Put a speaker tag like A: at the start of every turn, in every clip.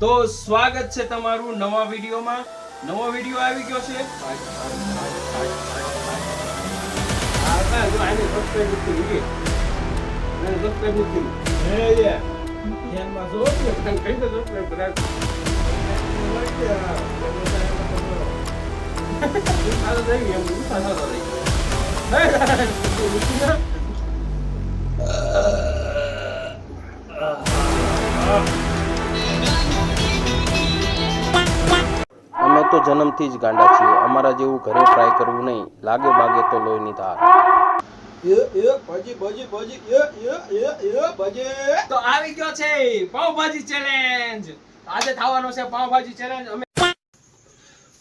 A: તો સ્વાગત છે તમારું નવા વિડીયોમાં. નવો વીડિયો આવી ગયો છે? આ અમે તો જન્મથી જ ગાંડા છીએ. અમારા જેવું ઘરે ટ્રાય કરવું નહીં. લાગે બાગે તો લોહીની ધાર.
B: તો છે આજે થવાનો છે પાવભાજી ચેલેન્જ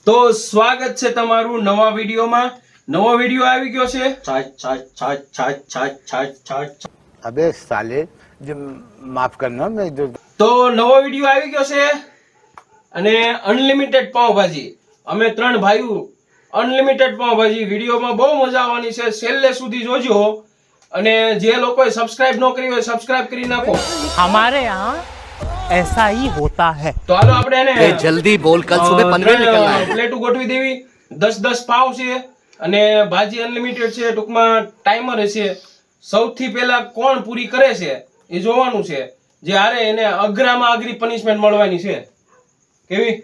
A: તો સ્વાગત છે તમારું નવા વિડીયોમાં. નવો વીડિયો આવી ગયો છે.
C: અબે સાલે जो माफ करना मैं जो
A: તો નવો વિડીયો આવી ગયો છે અને અનલિમિટેડ પાવભાજી અમે ત્રણ ભાઈઓ અનલિમિટેડ પાવભાજી વિડીયોમાં બહુ મજા આવવાની છે છેલ્લે સુધી જોજો અને જે લોકોએ સબસ્ક્રાઇબ ન કરી હોય સબસ્ક્રાઇબ કરી નાખો
D: हमारे यहाँ ऐसा ही होता है
A: તો હાલો આપણે એને
E: जल्दी बोल कल सुबह पनवेल निकलना है
A: પ્લેટો ગોઠવી દેવી દસ દસ પાવ છે અને ભાજી અનલિમિટેડ છે ટૂંકમાં ટાઈમર હશે સૌથી પહેલા કોણ પૂરી કરે છે એ જોવાનું છે. જ્યારે એને અઘરામાં અઘરી પનિશમેન્ટ મળવાની છે. કેવી?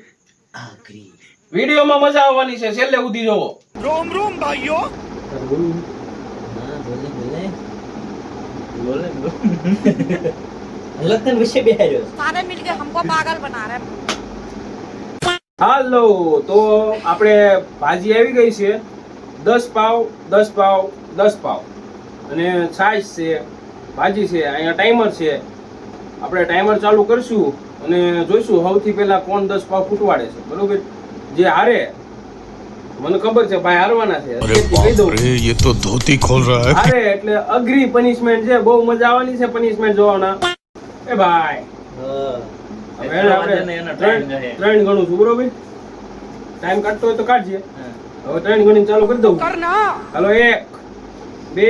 A: અઘરી. વિડીયોમાં મજા આવવાની છે. છેલ્લે સુધી જોવો.
F: રોમ રોમ ભાઈઓ. લખન વિશે બેહાર્યો સારે મિલકે હમકો પાગલ બના રહે
A: હાલો તો આપણે ભાજી આવી ગઈ છે. દસ પાવ દસ પાવ દસ પાવ. અને છાશ છે. ભાજી છે અહીંયા ટાઈમર છે. આપણે ટાઈમર ચાલુ કરશું અને જોઈશું સૌથી પહેલાં કોણ દસ પાવ ફૂટવાડે છે. બરોબર? જે હારે મને ખબર છે ભાઈ હારવાના છે. કહી
G: તો ધોતી ખોલ રહા
A: હે. એટલે અઘરી પનિશમેન્ટ છે બહુ મજા આવવાની છે પનિશમેન્ટ જોવાના. એ ભાઈ. ત્રણ ગણું છું બરોબર? ટાઈમ કાઢતો હોય તો કાઢજે. હવે ત્રણ ગણી ચાલુ કરી દઉં. હાલો એક બે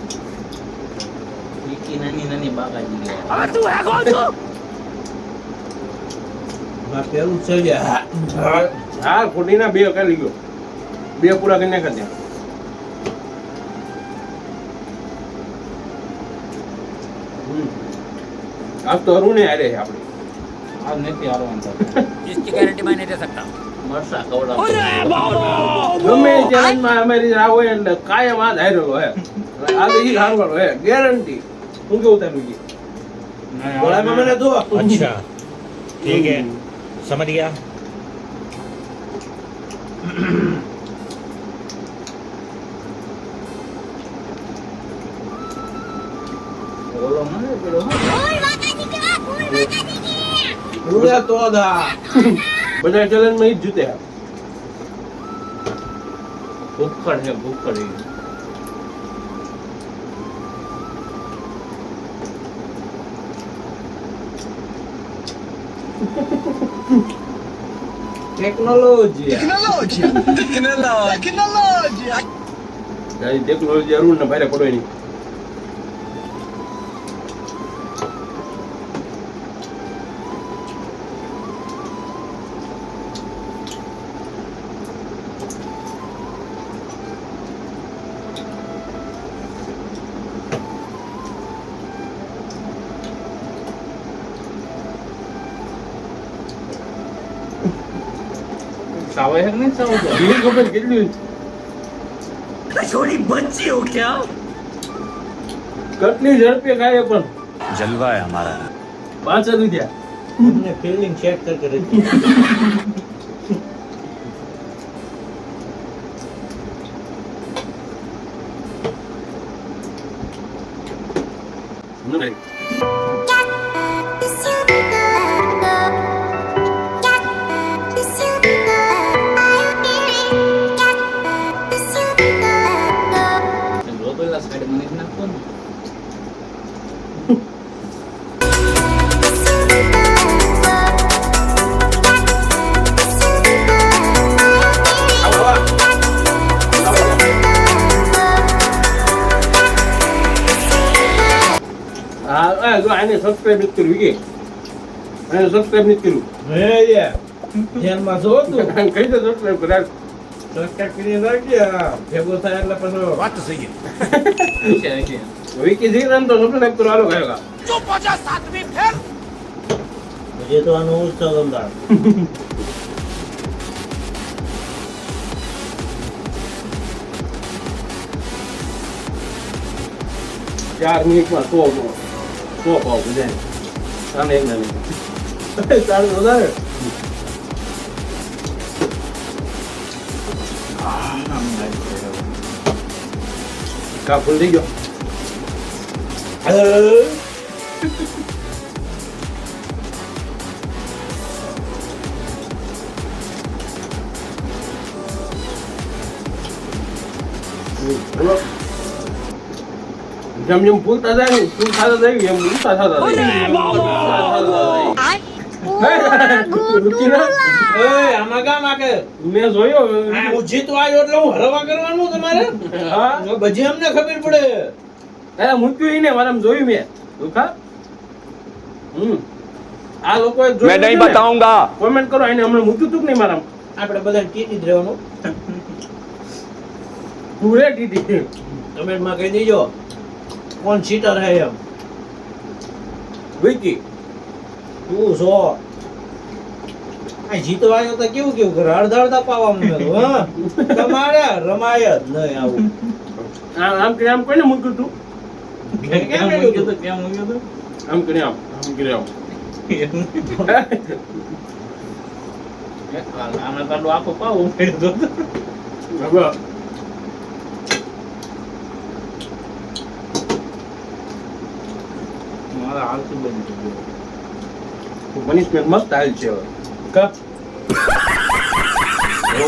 A: આખી તો હરું ને હારે આપણે
D: આજ
A: ગમે ચેલેન્જમાં અમારી કાયમ આ ધાર્યો હે આ તો હારવાનો હે ગેરંટી હું કેવું તારું ઈ? ગોળામાં મને દો
H: अच्छा ठीक है समझ गया
A: બધા ચેલેન્જમાં ઈ જ જીતે ટેકનોલોજી ટેકનોલોજી અરુણ ને ભારે પડવાની સાવે હે સાવાયક નહીં સાવાયક ધીરે ખબર કેટલી
E: થોડી બચી હો ક્યાં
A: કેટલી ઝડપે ખાય પણ.
G: જલવા હે હમારા
A: પાંચ રૂપિયા
H: ને ફિલ્ડિંગ ચેક કર
A: કરે Thank quân 아, 그 안에 subscribe
B: 했더니 이게 안에
A: subscribe 했더니
B: 예예 잘 맞아 또 그래서 subscribe 그래 સંસ્કાર કરી નાખ્યા ભેગો થાય એટલે પછી
H: વાત તો સહી
A: વિકી જી નામ તો નોટો નાખ કરવા આલો
H: ગયો ચૂપ હો જા સાતમી ફેર.
A: મુજે તો આનો ઉસ તો ગમદાર ચાર મિનિટમાં સો સો પાવ બધાય સામે એક ના નહીં ચાલુ વધારે. કા ફૂલ થઈ ગયો બોલો જેમ જેમ ફૂલતા જાય ને ફૂલ થતા જાય એમ ઊંચા થતા જાય રૂકી ના.
B: ઓય આમાં કામ આકે
A: મૂક્યું તું નહીં મારા
B: આપણે બધા કીધી જ રહેવાનું
A: પૂરે કીધી
B: કમેન્ટમાં કહી દેજો કોણ ચીટર હે એમ
A: વિકી
B: તું છો આ જીતવા તો કેવું કેવું કરે? અડધા અડધા પાવા માંડ્યો હા? તમારે રમાય જ નહીં આવું.
A: આમ આમ કરીને આમ કોઈને મૂક્યું તું?
B: કેમ મૂક્યું તું?
A: આમ કરીને આમ આમ કરીને આમ. પનિશમેન્ટ મસ્ત હાલ છે હવે.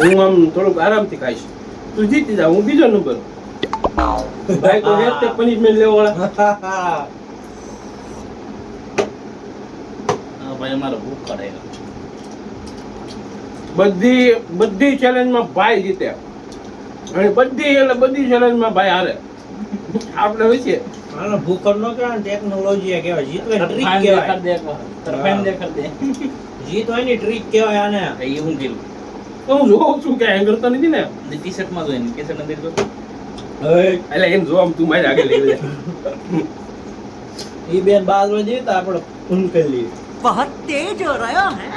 A: હું આમ થોડુંક આરામથી ખાઈશ. તું જીતી જા હું બીજો નંબર ભાઈ તો હેત પનિશમેન્ટ લેવા વાળા બધી બધી ચેલેન્જમાં ભાઈ જીતે અને બધી એટલે બધી ચેલેન્જમાં ભાઈ હારે. આપણે હોય છે.
B: આનો ભૂકર નો કહેવાય ટેકનોલોજી કહેવાય. જીત હોય ટ્રીક કહેવાય. તરફેમ દે કર દે. જીત હોયની ટ્રીક કહેવાય આને. એ હું કીધું.
A: તો હું જોઉં છું કે હેંગર તો નથી ને.
B: ટી શર્ટમાં જોઈને કેસર નથી તો?
A: એટલે એમ જો આમ તું મારી આગળ લઈ લે
B: એ બેન બાદ રોજ જીત આપણે ફોન કરી લઈએ.
D: બહુ તેજ હો રહ્યો હે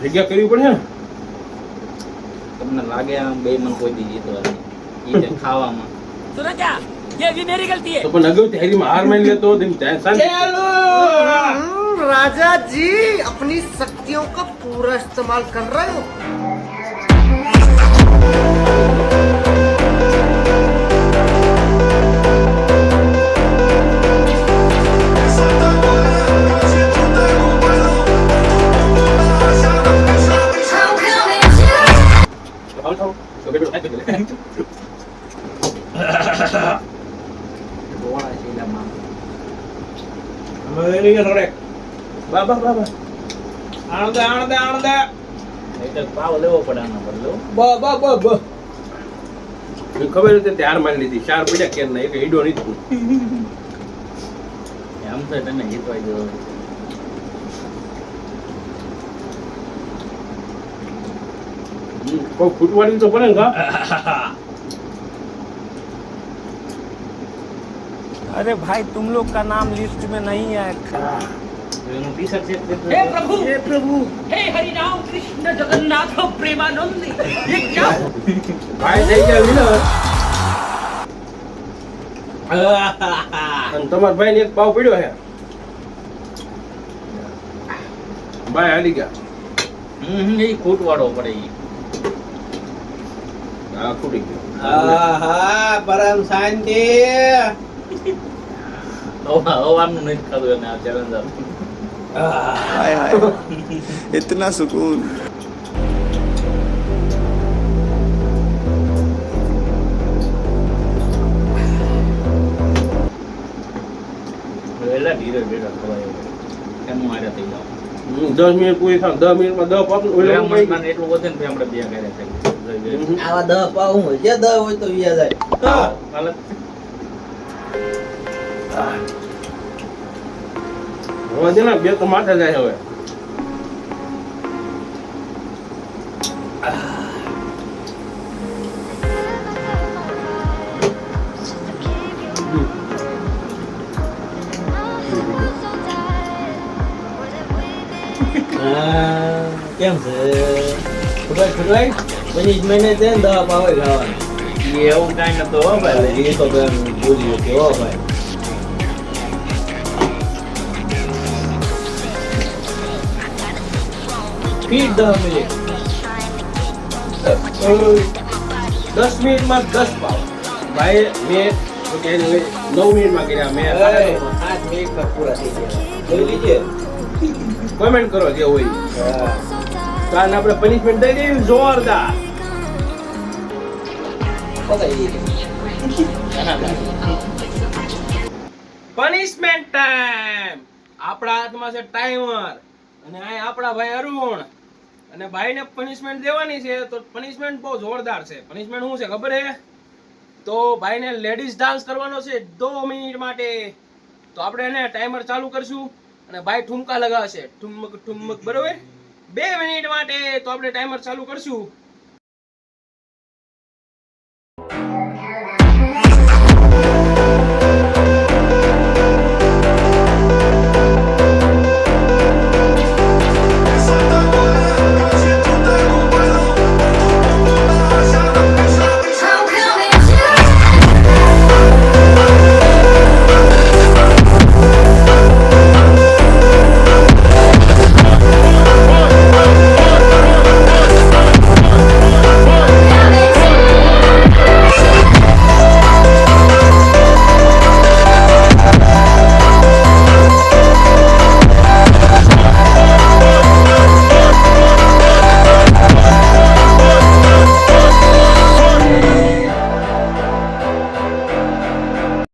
A: જગ્યા કરવી પડે ને
I: તમને લાગે આમ બે મન કોઈ દી જીતવા ઈ જે ખાવામાં
D: सुना क्या ये भी मेरी गलती है
A: તો પણ અગાઉ તહેરીમાં હાર માની લેતો તેમ ત્યાં શાંતિ
B: ચાલો
E: राजा जी अपनी शक्तियों का पूरा इस्तेमाल कर रहे हो
A: બા બા બા બા
B: આણંદ આણંદ આણંદ
I: નહીંતર પાવ લેવો પડે આના બદલો
B: બ બ બ બ
A: મને ખબર હતી તે હાર માની લીધી ચાર પડ્યા કે ના એક ઈડો નહીં થયું
I: આમ તો તને જીતવાઈ દેવો
A: કોઈ ફૂટવાડી તો પડે ને કા
D: अरे भाई तुम लोग का नाम लिस्ट में नहीं है
I: એનું ટી શર્ટ ચેક
D: हे प्रभु हे प्रभु हे हरि राम कृष्ण जगन्नाथ प्रेमानंद ये क्या
A: ભાઈ થઈ ગયા વિનર અને તમારા ભાઈ ને એક પાવ પડ્યો છે ભાઈ હાલી ગયા
I: હમ એ ખૂટ વાળો પડે ઈ
A: હા ખૂટી ગયો
B: આહા પરમ શાંતિ
I: હવા હવાનું નથી ખાધું એને આ ચેલેન્જ
J: हाय हाय इतना सुकून
I: એટલે ધીરે ધીરે ખવાય એવું. એમ હું હારે થઈ જાઉં
A: હમ, દસ મિનિટ પૂરી થાય દસ મિનિટમાં દસ પાપ
I: એટલે મનમાં એટલું વધે ને પછી આપણે બે ઘરે થઈ
B: આવા દહ પાવ હું જે દહ હોય તો વ્યા જાય હા.
I: હાલત
A: હવે છે ને બે તો માથે જાય હવે
B: હા, કેમ છે ખબર ખબર બની જ મહિને છે ને દહ પાવ ખાવાનું
I: એવું કાંઈ નતો હો ભાઈ
B: એ તો બેન ભૂલ્યો કે હો ફીટ દસ મિનિટ
A: દસ મિનિટમાં દસ પાવ ભાઈ મેં તો કે નવ મિનિટમાં કર્યા. મેં
B: આઠ મિનિટમાં પૂરા થઈ ગયા જોઈ લીજે
A: કોમેન્ટ કરો જે હોય. કારણ આપણે પનિશમેન્ટ દઈ દેવી જોરદાર. પનિશમેન્ટ ટાઈમ આપણા હાથમાં છે ટાઈમર અને આ આપણા ભાઈ અરુણ. અને ભાઈને પનિશમેન્ટ દેવાની છે, તો પનિશમેન્ટ બહુ જોરદાર છે. પનિશમેન્ટ શું છે ખબર હે? તો ભાઈને લેડીઝ ડાન્સ કરવાનો છે દો મિનિટ માટે. તો આપણે એને ટાઈમર ચાલુ કરશું અને ભાઈ ઠુમકા લગાવશે. ઠુમક ઠુમક, બરોબર? બે મિનિટ માટે તો આપણે ટાઈમર ચાલુ કરશું.